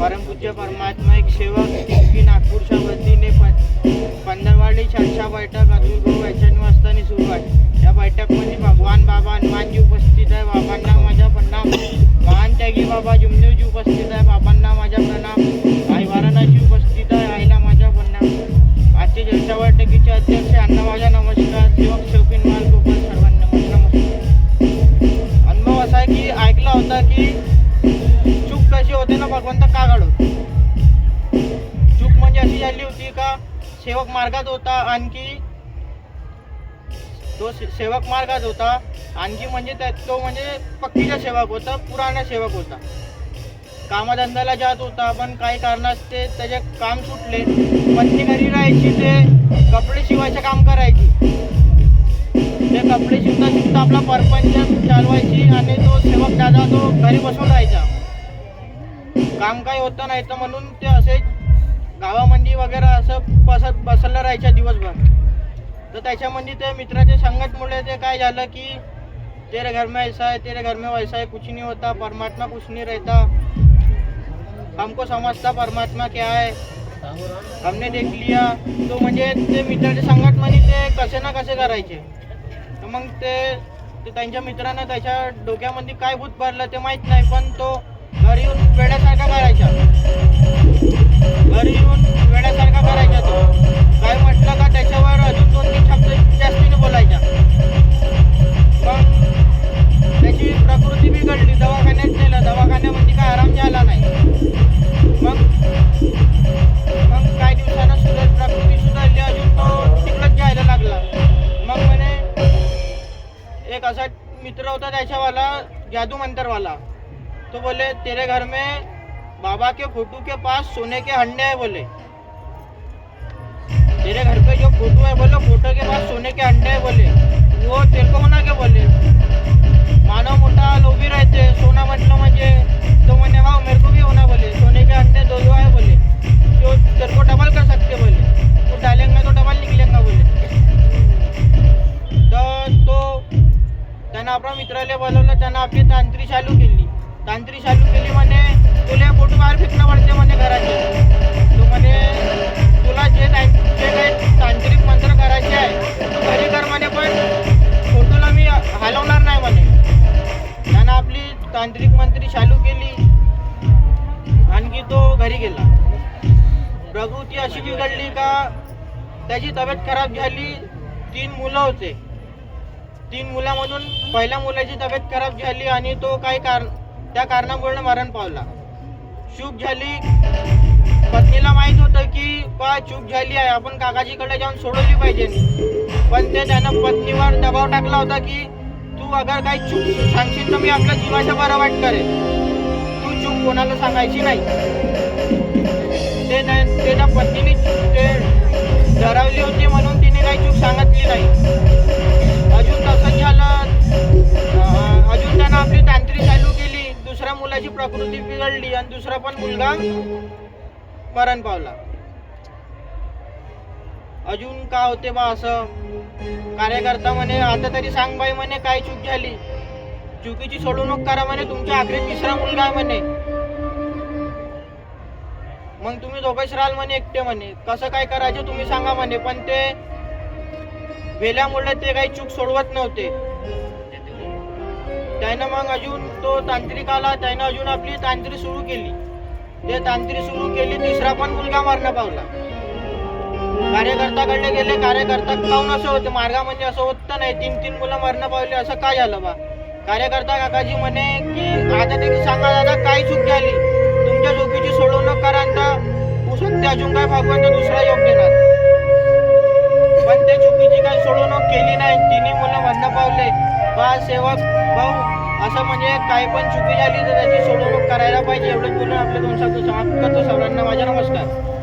परमपूज्य परमात्मा एक सेवक की नागपूरच्या वतीने पंधरवाडी चर्चा बैठक अजून गुरु वैचन सुरू आहे. या बैठकमध्ये भगवान बाबा हनुमानजी उपस्थित आहे. बाबांना माझा प्रणाम. महान त्यागी बाबा जुमनेवजी उपस्थित आहे. भगवंत चूक म्हणजे अशी झाली होती का? सेवक मार्गात होता आणखी? तो सेवक मार्गात होता. आणखी म्हणजे तो म्हणजे पक्कीचा सेवक होता पुराणा सेवक होता. कामाधंद्याला जात होता पण काही कारणास्ते त्याचे काम सुटले. पत्नी घरी राहायची ते कपडे शिवायचं काम करायची. ते कपडे शिवता शिवता आपला परपंच चालवायची आणि तो सेवक दादा तो घरी बसून राहायचा. काम काही होतं नाही तर म्हणून ते असे गावामध्ये वगैरे असं बसत बसलं राहायच्या दिवसभर. तर त्याच्यामध्ये ते मित्राच्या संगतमुळे ते काय झालं की तेरे घर में ऐसा है तेरे घर में वैसा है कुछ नहीं होता परमात्मा कुछ नहीं रहता. हमको समजता परमात्मा क्या है? हमने देख लिया. तो म्हणजे ते मित्राच्या म्हणजे ते कसे ना कसे करायचे. तर मग ते ते त्यांच्या मित्रानं त्याच्या डोक्यामध्ये काय भूत भरलं ते माहीत नाही पण तो घरी येऊन वेड्यासारखा करायचा घरी येऊन वेड्यासारखा करायचा तो. काय म्हटलं का त्याच्यावर अजून दोन तीन शब्द जास्तीने बोलायच्या मग त्याची प्रकृती बिघडली दवाखान्यात नेलं. दवाखान्यामध्ये काय आराम झाला नाही. मग मग काही दिवसानं सुधार प्रकृती सुधारली. अजून तो तिकडंच जायला लागला. मग म्हणे एक असा मित्र होता त्याच्यावाला जादू मंतरवाला तो बोले, तेरे घर में बाबा के फ़ोटो के पास सोने के हंडे है, बोले। तेरे घर पे जो फ़ोटो है, बोले, फ़ोटो के पास सोने के अंडे है, बोले। वो तेरे को होना क्या बोले। मानव मोठा लोभी रहते सोना म्हटलं म्हणजे तो मैंने हाँ मेरे को भी होना, बोले। सोने के अंडे दो दो है, बोले। जो तेरे को डबल कर सकते बोले। तू डालेंगे तो डबल निकलेगा, बोले। तो त्यानं आपल्या मित्राला बोलवलं त्यानं आपली तांत्री चालू केली तांत्री चालू केली म्हणे तुला फोटो बाहेर फेकणं पडते म्हणे घराचे? तू म्हणे तुला जे तां- जे काही तांत्रिक मंत्र करायचे आहे तू घरी कर म्हणे पण फोटोला मी हलवणार नाही म्हणे. त्यानं आपली तांत्रिक मंत्री चालू केली. आणखी तो घरी गेला. प्रकृती अशी बिघडली का त्याची तब्येत खराब झाली तीन मुलं होते. तीन मुलामधून पहिल्या मुलाची तब्येत खराब झाली आणि तो काही कारण त्या कारणामुळे मरण पावला. चूक झाली. पत्नीला माहीत होतं की बा चूक झाली आहे. आपण काकाजीकडे जाऊन सोडवली पाहिजे. पण ते त्यानं पत्नीवर दबाव टाकला होता की तू अगर काही चूक सांगशील तर मी आपल्या जीवाचं बरं वाईट करेन. तू चूक कोणाला सांगायची नाही. ते त्यानं पत्नीने ते ठरवली होती म्हणून प्रकृती बिघडली आणि दुसरा पण मुलगा मरण पावला. अजून का होते बा असं? कार्यकर्ता म्हणे आता तरी सांग बाई म्हणे काय चूक झाली? चुकीची सोडवणूक करा म्हणे तुमच्या आखरीत तिसरा मुलगा म्हणे. मग तुम्ही दोघेच राहाल म्हणे एकटे म्हणे. कसं काय करायचं तुम्ही सांगा म्हणे पण ते वेल्यामुळे ते काही चूक सोडवत नव्हते. त्यानं मग अजून तो तांत्रिक आला त्यानं अजून आपली तांत्रिक सुरू केली. ते तांत्रिक सुरू केली तिसरा पण मुलगा मरण पावला. कार्यकर्ताकडे गेले कार्यकर्ता काऊन असं होते मार्गामध्ये असं होतं नाही तीन तीन मुलं मरण पावले असं काय झालं बा? कार्यकर्ता काकाजी म्हणे की आता ते सांगा दादा काय चूक झाली? तुमच्या चुकीची सोडवणूक करा तर उसक ते अजून काय भागवंत दुसरा योग देणार पण ते चुकीची काही सोडवणूक केली नाही तिन्ही मुलं मरण पावले. बा सेवक भाऊ असं म्हणजे काही पण चुकी झाली तर त्याची सोडवणूक करायला पाहिजे. एवढंच बोलून आपले दोन शब्द समाप्त करतो सर्वांना माझा नमस्कार.